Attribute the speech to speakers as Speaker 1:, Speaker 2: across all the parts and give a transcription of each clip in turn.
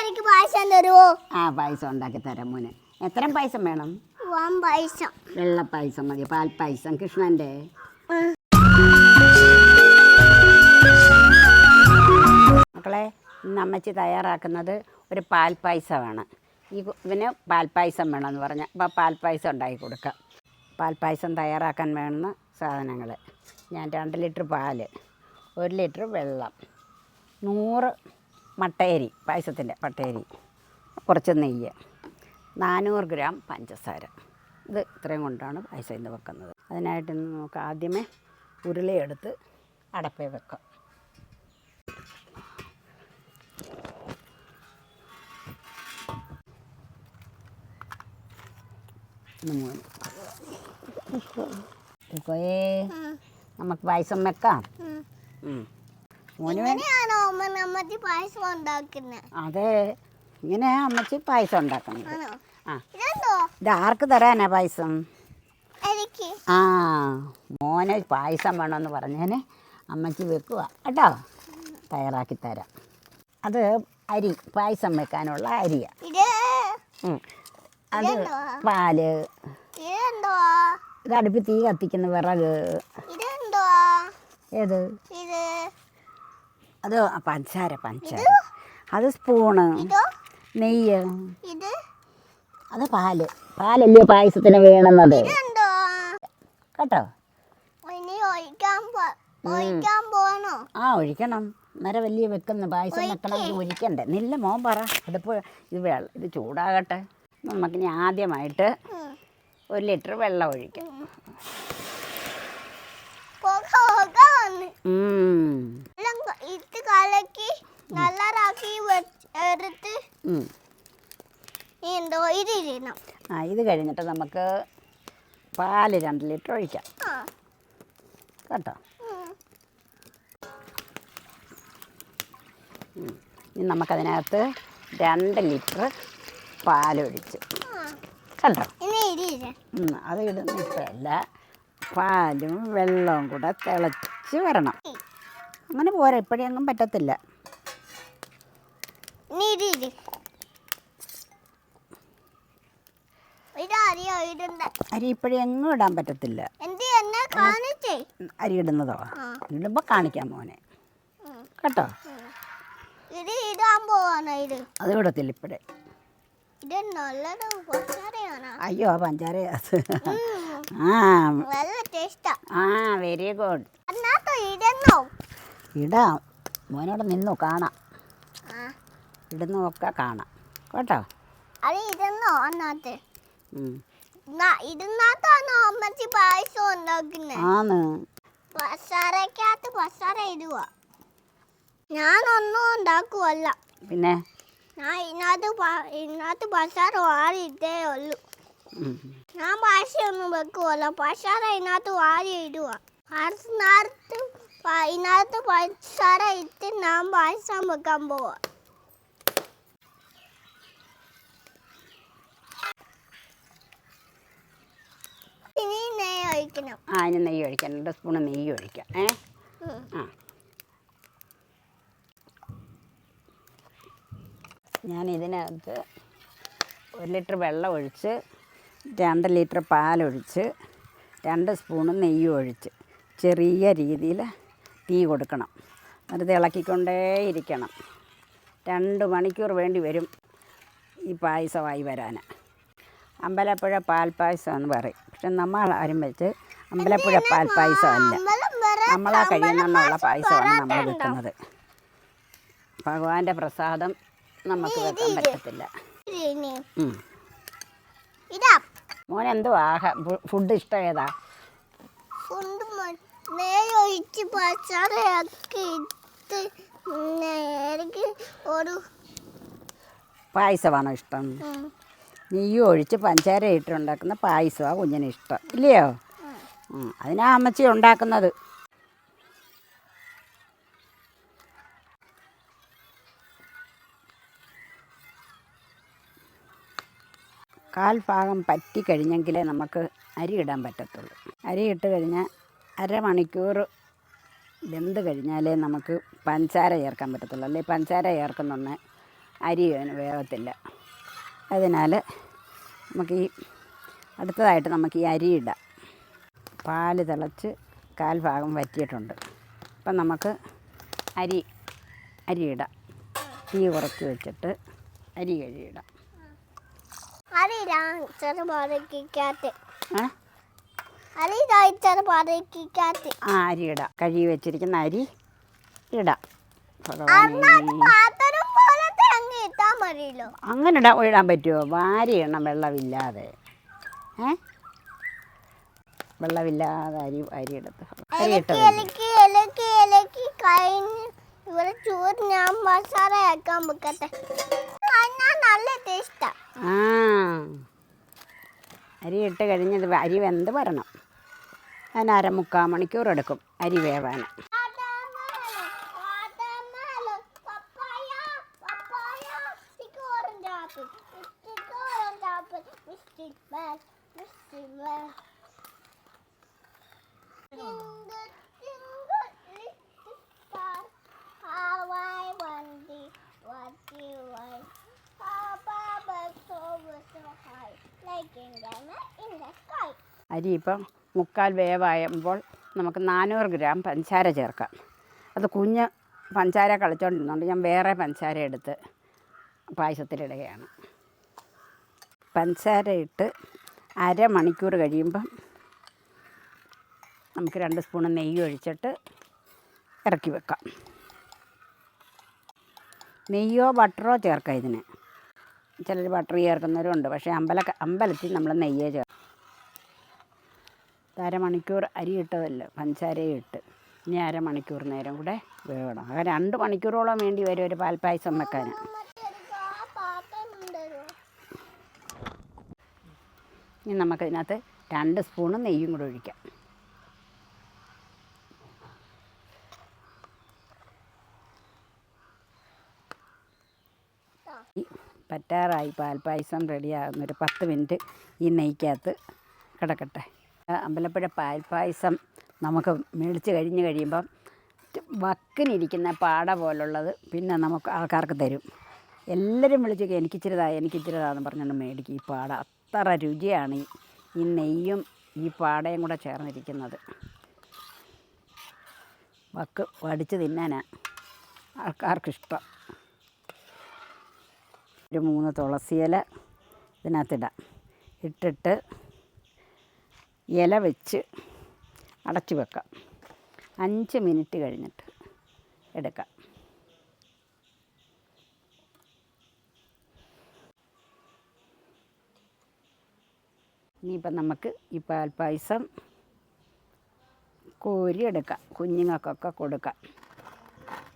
Speaker 1: എനിക്ക് പായസം തരുമോ
Speaker 2: ആ പായസം ഉണ്ടാക്കി തരാം മോനെ. എത്ര പായസം വേണം?
Speaker 1: വൻ പായസം.
Speaker 2: വെള്ള പായസം മതി പാൽ പായസം. കൃഷ്ണന്റെ? മക്കളെ ഇന്ന് അമ്മച്ചി തയ്യാറാക്കുന്നത് ഒരു പാൽ പായസമാണ്. ഈ ഇവന് പാൽ പായസം വേണമെന്ന് പറഞ്ഞാൽ അപ്പോൾ പാൽ പായസം ഉണ്ടാക്കി കൊടുക്കാം. പാൽ പായസം തയ്യാറാക്കാൻ വേണ്ടുന്ന സാധനങ്ങൾ ഞാൻ രണ്ട് ലിറ്റർ പാൽ ഒരു ലിറ്റർ വെള്ളം നൂറ് മട്ടയരി പായസത്തിന്റെ പട്ടയരി കുറച്ച് നെയ്യ് നാനൂറ് ഗ്രാം പഞ്ചസാര. ഇത് ഇത്രയും കൊണ്ടാണ് പായസം ഇന്ന് വെക്കുന്നത്. അതിനായിട്ട് നമുക്ക് ആദ്യമേ ഉരുളയെടുത്ത് അടപ്പേ വെക്കാം. മൂന്ന്. ഇക്കോയേ നമുക്ക് പായസം വെക്കാം.
Speaker 1: പായസം ഉണ്ടാക്കുന്നത്
Speaker 2: അതെ. ഇങ്ങനെ അമ്മച്ചി പായസം ഉണ്ടാക്കുന്നത്. ആ.
Speaker 1: ഇതെന്തോ?
Speaker 2: ഇത് ആർക്ക് തരാനാ പായസം? ആ. മോനെ പായസം വേണമെന്ന് പറഞ്ഞേനെ. അമ്മച്ചി വെക്കുക കേട്ടോ? തയ്യാറാക്കി തരാം. അത് അരി പായസം വെക്കാനുള്ള അരിയാ.
Speaker 1: ഇത്
Speaker 2: അത്? പാൽ.
Speaker 1: ഇതെന്തോ?
Speaker 2: ഇത് അടുപ്പിൽ തീ കത്തിക്കുന്ന വിറക്. ഏത്? അത് പഞ്ചാര പഞ്ചാര അത് സ്പൂണ്. നെയ്യ്. അത് പാൽ. പാലല്ലേ പായസത്തിന് വേണമെന്നത് കേട്ടോ? ആ ഒഴിക്കണം. നേരെ വലിയ വെക്കുന്ന. പായസം വെക്കണമെങ്കിൽ ഒഴിക്കണ്ടേ. നില്ല മോൻ പറ. അടുപ്പ് ഇത് വെള്ളം ഇത് ചൂടാകട്ടെ. നമുക്കിനി ആദ്യമായിട്ട്. ഒരു ലിറ്റർ വെള്ളം ഒഴിക്കാം.
Speaker 1: കലക്കി നല്ലതാക്കി എടുത്ത് എന്തോ ഇതിടണം
Speaker 2: ആ ഇത് കഴിഞ്ഞിട്ട് നമുക്ക് പാൽ രണ്ട് ലിറ്റർ ഒഴിക്കാം. കേട്ടോ. ഇനി നമുക്കതിനകത്ത് രണ്ട് ലിറ്റർ പാലൊഴിച്ച്.
Speaker 1: കേട്ടോ
Speaker 2: കണ്ടോ? അത് ഇടുന്ന ഇഷ്ടമല്ല പാലും വെള്ളവും കൂടെ തിളച്ച് വരണം. അങ്ങനെ പോരാ ഇപ്പോഴെങ്ങും പറ്റത്തില്ല. അരി ഇപ്പോഴെങ്ങും ഇടാൻ പറ്റത്തില്ല. അരി ഇടുന്നതോ?
Speaker 1: ഇടുമ്പോ
Speaker 2: ഇടുമ്പോൾ കാണിക്കാം മോനെ. കേട്ടോ? അത് ഇടത്തില്ല ഇപ്പോഴേ
Speaker 1: ഇത് നല്ലത് പച്ചറിയാണോ
Speaker 2: അയ്യോ പഞ്ചാര. ആ.
Speaker 1: നല്ല ടേസ്റ്റാ.
Speaker 2: ആ വെരി ഗുഡ്.
Speaker 1: അതിനകത്ത്
Speaker 2: ഇടാം. മോനോട് നിന്നു കാണാം.
Speaker 1: ഇടുന്നു
Speaker 2: ഒക്കെ കാണാം. കേട്ടോ?
Speaker 1: അത് ഇടുന്നോ അതിനകത്ത്
Speaker 2: ഉം.
Speaker 1: ന- ഇതിനകത്താണോ അമ്മച്ചി പായസം ഉണ്ടാക്കുന്നത്
Speaker 2: ആന്ന്
Speaker 1: പസാരക്കകത്ത് പസാര ഇടുക ഞാനൊന്നും ഉണ്ടാക്കുവല്ല.
Speaker 2: പിന്നെ?
Speaker 1: ഞാൻ ഇതിനകത്ത് പ- ഇതിനകത്ത് പസാര വാരി ഇട്ടേ ഉള്ളൂ. ഞാൻ പായസം ഒന്നും വെക്കുവല്ല. പസാര ഇതിനകത്ത് വാരി ഇടുക അതിനകത്ത് പ- ഇതിനകത്ത് പസാര ഇട്ട് ഞാൻ പായസം വെക്കാൻ പോവാ. ഇനി നെയ്യ് ഒഴിക്കണം.
Speaker 2: ആ ഇനി നെയ്യ് ഒഴിക്കണം രണ്ട് സ്പൂണ് നെയ്യ് ഒഴിക്കാം. ഏ? ആ. ഞാൻ ഇതിനകത്ത് ഒരു ലിറ്റർ വെള്ളം ഒഴിച്ച് രണ്ട് ലിറ്റർ പാലൊഴിച്ച് രണ്ട് സ്പൂണ് നെയ്യ് ഒഴിച്ച് ചെറിയ രീതിയിൽ തീ കൊടുക്കണം. എന്നിട്ട് ഇളക്കിക്കൊണ്ടേയിരിക്കണം രണ്ട് മണിക്കൂർ വേണ്ടി വരും ഈ പായസമായി വരാൻ. അമ്പലപ്പുഴ പാൽപ്പായസം എന്ന് പറയും. പക്ഷെ നമ്മൾ ആരും വെച്ച് അമ്പലപ്പുഴ
Speaker 1: പാൽപ്പായസം അല്ല
Speaker 2: നമ്മളാ കഴിയുന്നുള്ള പായസമാണ് നമ്മൾ കിട്ടുന്നത് ഭഗവാന്റെ പ്രസാദം നമുക്ക് വെക്കാൻ പറ്റത്തില്ല. മോൻ എന്തോ ആഹ ഫുഡ് ഇഷ്ടം ഏതാ?
Speaker 1: ഒഴിച്ച് പച്ചറയാക്കി ഒരു
Speaker 2: പായസമാണോ ഇഷ്ടം?
Speaker 1: നീ
Speaker 2: നെയ്യ് ഒഴിച്ച് പഞ്ചാര ഇട്ടുണ്ടാക്കുന്ന പായസമാണ് കുഞ്ഞിന് ഇഷ്ടം. ഇല്ലയോ. അതിനാ അമ്മച്ചി ഉണ്ടാക്കുന്നത്. കാൽ ഭാഗം പറ്റി കഴിഞ്ഞെങ്കിലേ നമുക്ക് അരി ഇടാൻ പറ്റത്തുള്ളൂ. അരി ഇട്ട് കഴിഞ്ഞാൽ അരമണിക്കൂർ വെന്ത് കഴിഞ്ഞാലേ നമുക്ക് പഞ്ചാര ചേർക്കാൻ പറ്റത്തുള്ളൂ. അല്ലെങ്കിൽ പഞ്ചസാര ചേർക്കുന്നൊന്ന് അരി വേഗത്തില്ല അതിനാൽ നമുക്ക് ഈ അടുത്തതായിട്ട് നമുക്ക് ഈ അരി ഇടാം. പാൽ തിളച്ച് കാൽ ഭാഗം വറ്റിയിട്ടുണ്ട്. അപ്പം നമുക്ക് അരി അരി ഇടാം. തീ കുറച്ച് വെച്ചിട്ട് അരി കഴുകിയിടാം.
Speaker 1: അറിയില്ല ചെറുപാടക്കിക്കകത്ത്
Speaker 2: ഏ
Speaker 1: അറിയില്ല ചെറുപാടക്കിക്കകത്ത്
Speaker 2: ആ അരി ഇടാം. കഴുകി വെച്ചിരിക്കുന്ന അരി ഇടാം. അങ്ങനെ ഇടാൻ ഇടാൻ പറ്റുമോ? വാരി ഇടണം വെള്ളമില്ലാതെ. ഏ? വെള്ളമില്ലാതെ അരി അരി എടുത്ത് അരി ഇട്ടത്
Speaker 1: ചോറ് ഞാൻ മസാല ആക്കാൻ വെക്കട്ടെ. നല്ല ടേസ്റ്റാ.
Speaker 2: ആ. അരി ഇട്ട് കഴിഞ്ഞത് അരി വെന്ത് വരണം. അതിന് അരമുക്കാൽ മണിക്കൂർ എടുക്കും അരി വേവാൻ. അരി ഇപ്പം മുക്കാൽ വേവായുമ്പോൾ നമുക്ക് നാനൂറ് ഗ്രാം പഞ്ചസാര ചേർക്കാം. അത് കുഞ്ഞ് പഞ്ചസാര കളിച്ചോണ്ടിരുന്നുണ്ട് ഞാൻ വേറെ പഞ്ചസാര എടുത്ത് പായസത്തിലിടുകയാണ്. പഞ്ചസാര ഇട്ട് അരമണിക്കൂർ കഴിയുമ്പം നമുക്ക് രണ്ട് സ്പൂൺ നെയ്യ് ഒഴിച്ചിട്ട് ഇറക്കി വെക്കാം. നെയ്യോ ബട്ടറോ ചേർക്കാം ഇതിന്. ചിലർ ബട്ടർ ചേർക്കുന്നവരുണ്ട് പക്ഷേ അമ്പല അമ്പലത്തിൽ നമ്മൾ നെയ്യേ ചേർക്കും അരമണിക്കൂർ അരി ഇട്ടതല്ല പഞ്ചസാരയും ഇട്ട്. ഇനി അരമണിക്കൂർ നേരം കൂടെ വേവണം. ആ രണ്ട് മണിക്കൂറോളം വേണ്ടി വരും ഒരു പാൽപ്പായസം വെക്കാൻ. ഇനി നമുക്കതിനകത്ത് രണ്ട് സ്പൂണ് നെയ്യും കൂടെ ഒഴിക്കാം. പറ്റാറായി പാൽപ്പായസം റെഡിയാകുന്നൊരു പത്ത് മിനിറ്റ് ഈ നെയ്ക്കകത്ത് കിടക്കട്ടെ. അമ്പലപ്പുഴ പാൽപ്പായസം നമുക്ക് മേടിച്ച് കഴിഞ്ഞ് കഴിയുമ്പം വക്കിനിരിക്കുന്ന പാട പോലുള്ളത് പിന്നെ നമുക്ക് ആൾക്കാർക്ക് തരും. എല്ലാവരും വിളിച്ച് എനിക്കിച്ചിരിതാ എനിക്കിച്ചിരിതാന്ന് പറഞ്ഞുകൊണ്ട് മേടിക്കും ഈ പാട. അത്ര രുചിയാണ് ഈ നെയ്യും ഈ പാടയും കൂടെ ചേർന്നിരിക്കുന്നത്. വക്ക് വടിച്ച് തിന്നാനാണ് ആൾക്കാർക്കിഷ്ടം. ഒരു മൂന്ന് തുളസിയില ഇതിനകത്തിടാം. ഇട്ടിട്ട് ഇല വെച്ച് അടച്ചു വെക്കാം. അഞ്ച് മിനിറ്റ് കഴിഞ്ഞിട്ട് എടുക്കാം. ഇനിയിപ്പം നമുക്ക് ഈ പാൽപ്പായസം കോരി എടുക്കാം. കുഞ്ഞുങ്ങൾക്കൊക്കെ കൊടുക്കാം.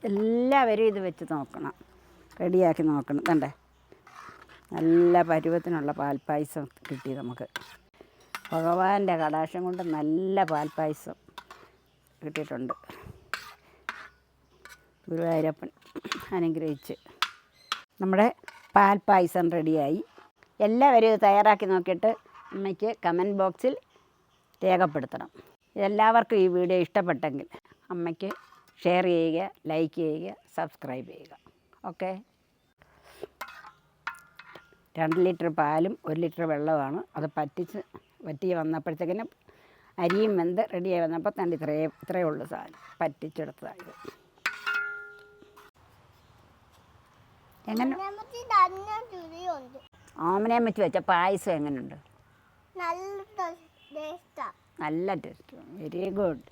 Speaker 2: എല്ലാവരും ഇത് വെച്ച് നോക്കണം. റെഡിയാക്കി നോക്കണം. കണ്ടേ? നല്ല പരുവത്തിനുള്ള പാൽപ്പായസം കിട്ടി നമുക്ക്. ഭഗവാന്റെ കടാക്ഷം കൊണ്ട് നല്ല പാൽപ്പായസം കിട്ടിയിട്ടുണ്ട്. ഗുരുവായൂരപ്പൻ അനുഗ്രഹിച്ച്. നമ്മുടെ പാൽപ്പായസം റെഡിയായി. എല്ലാവരും ഇത് തയ്യാറാക്കി നോക്കിയിട്ട് അമ്മയ്ക്ക് കമന്റ് ബോക്സിൽ രേഖപ്പെടുത്തണം. എല്ലാവർക്കും ഈ വീഡിയോ ഇഷ്ടപ്പെട്ടെങ്കിൽ അമ്മയ്ക്ക് ഷെയർ ചെയ്യുക ലൈക്ക് ചെയ്യുക സബ്സ്ക്രൈബ് ചെയ്യുക. ഓക്കെ? രണ്ട് ലിറ്റർ പാലും ഒരു ലിറ്റർ വെള്ളമാണ് അത് പറ്റിച്ച് വറ്റി വന്നപ്പോഴത്തേക്കിനും അരിയും വെന്ത് റെഡിയായി വന്നപ്പോൾ തന്നെ ഇത്രയേ ഇത്രയേ ഉള്ളൂ സാധനം. പറ്റിച്ചെടുത്തതായത് എങ്ങനെ? ഓമനയും വെച്ച് വെച്ച പായസം എങ്ങനെയുണ്ട്
Speaker 1: നല്ല
Speaker 2: നല്ല ടേസ്റ്റ്. Very good